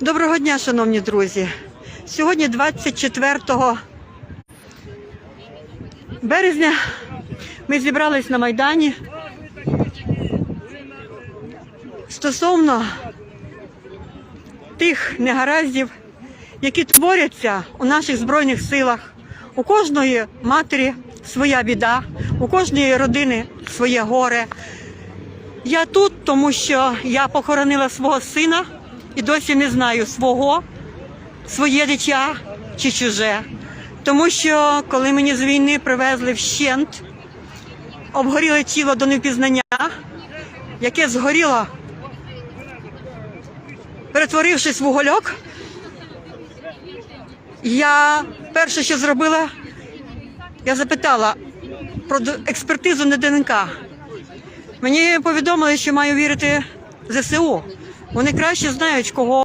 Доброго дня, шановні друзі. Сьогодні 24 березня. Ми зібрались на Майдані стосовно тих негараздів, які творяться у наших збройних силах. У кожної матері своя біда, у кожної родини своє горе. Я тут, тому що я похоронила свого сина і досі не знаю свого, своє дитя чи чуже. Тому що коли мені з війни привезли вщент, обгоріле тіло до невпізнання, яке згоріло, перетворившись в угольок, я перше, що зробила, я запитала про експертизу на ДНК. Мені повідомили, що маю вірити ЗСУ. Вони краще знають, кого